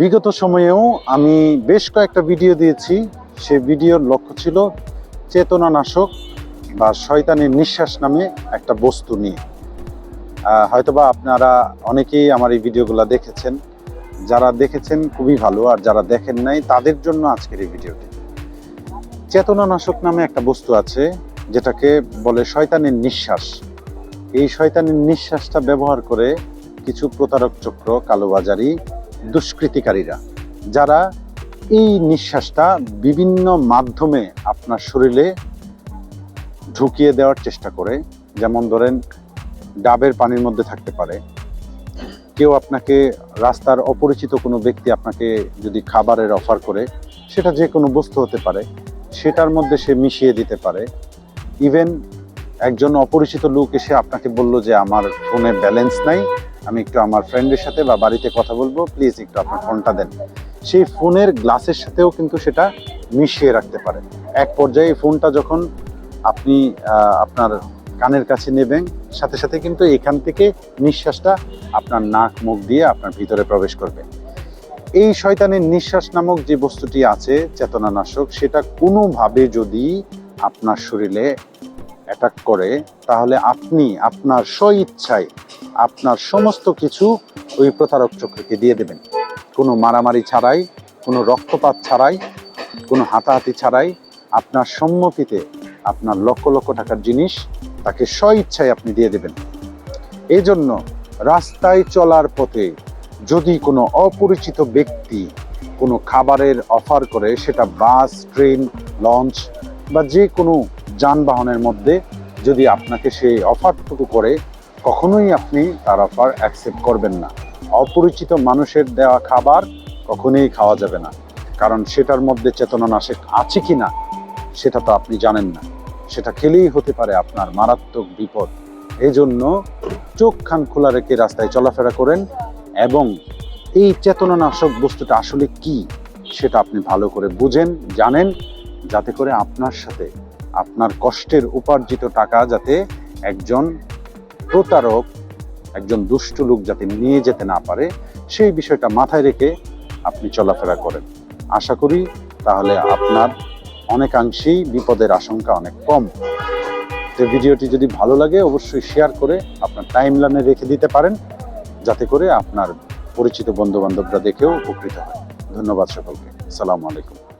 বিগত সময়েও আমি বেশ কয়েকটা ভিডিও দিয়েছি। সে ভিডিওর লক্ষ্য ছিল চেতনানাশক বা শয়তানের নিঃশ্বাস নামে একটা বস্তু নিয়ে। হয়তোবা আপনারা অনেকেই আমার এই ভিডিওগুলো দেখেছেন। যারা দেখেছেন, খুবই ভালো। আর যারা দেখেন নাই, তাদের জন্য আজকের এই ভিডিওটি চেতনানাশক নামে একটা বস্তু আছে, যেটাকে বলে শয়তানের নিঃশ্বাস। এই শয়তানের নিঃশ্বাসটা ব্যবহার করে কিছু প্রতারক চক্র, কালোবাজারি দুষ্কৃতিকারীরা, যারা এই নিঃশ্বাসটা বিভিন্ন মাধ্যমে আপনার শরীরে ঢুকিয়ে দেওয়ার চেষ্টা করে। যেমন ধরেন, ডাবের পানির মধ্যে থাকতে পারে। কেউ আপনাকে রাস্তার অপরিচিত কোনো ব্যক্তি আপনাকে যদি খাবারের অফার করে, সেটা যে কোনো বস্তু হতে পারে, সেটার মধ্যে সে মিশিয়ে দিতে পারে। ইভেন একজন অপরিচিত লোক এসে আপনাকে বলল যে, আমার ফোনে ব্যালেন্স নাই আমি একটু আমার ফ্রেন্ডের সাথে বা বাড়িতে কথা বলব। প্লিজ একটু আপনার ফোনটা দেন। সেই ফোনের গ্লাসের সাথেও কিন্তু সেটা মিশিয়ে রাখতে পারে এক পর্যায়ে ফোনটা যখন আপনি আপনার কানের কাছে নেবেন, সাথে সাথে কিন্তু এখান থেকে নিঃশ্বাসটা আপনার নাক, মুখ দিয়ে আপনার ভিতরে প্রবেশ করবে। এই শয়তানের নিঃশ্বাস নামক যে বস্তুটি আছে, চেতনানাশক, সেটা কোনোভাবে যদি আপনার শরীরে অ্যাটাক করে, তাহলে আপনি আপনার স্ব ইচ্ছায় আপনার সমস্ত কিছু ওই প্রতারক চক্রকে দিয়ে দেবেন। কোনো মারামারি ছাড়াই, কোনো রক্তপাত ছাড়াই, কোনো হাতাহাতি ছাড়াই আপনার সম্মতিতে আপনার লক্ষ লক্ষ টাকার জিনিস তাকে স্ব ইচ্ছায় আপনি দিয়ে দেবেন। এই জন্য রাস্তায় চলার পথে যদি কোনো অপরিচিত ব্যক্তি কোনো খাবারের অফার করে, সেটা বাস, ট্রেন, লঞ্চ বা যে কোনো যানবাহনের মধ্যে যদি আপনাকে সেই অফারটুকু করে, কখনোই আপনি তার অফার অ্যাকসেপ্ট করবেন না। অপরিচিত মানুষের দেওয়া খাবার কখনোই খাওয়া যাবে না। কারণ সেটার মধ্যে চেতনানাশক আছে কি না, সেটা তো আপনি জানেন না। সেটা খেলেই হতে পারে আপনার মারাত্মক বিপদ। এই জন্য চোখ খান খোলা রেখে রাস্তায় চলাফেরা করেন এবং এই চেতনানাশক বস্তুটা আসলে কি, সেটা আপনি ভালো করে বুঝেন, জানেন, যাতে করে আপনার সাথে আপনার কষ্টের উপার্জিত টাকা যাতে একজন প্রতারক, একজন দুষ্ট লোক যাতে নিয়ে যেতে না পারে, সেই বিষয়টা মাথায় রেখে আপনি চলাফেরা করেন। আশা করি তাহলে আপনার অনেকাংশেই বিপদের আশঙ্কা অনেক কম। তো ভিডিওটি যদি ভালো লাগে, অবশ্যই শেয়ার করে আপনার টাইম লাইনে রেখে দিতে পারেন, যাতে করে আপনার পরিচিত বন্ধু বান্ধবরা দেখেও উপকৃত হয়। ধন্যবাদ সকলকে। সালামু আলাইকুম।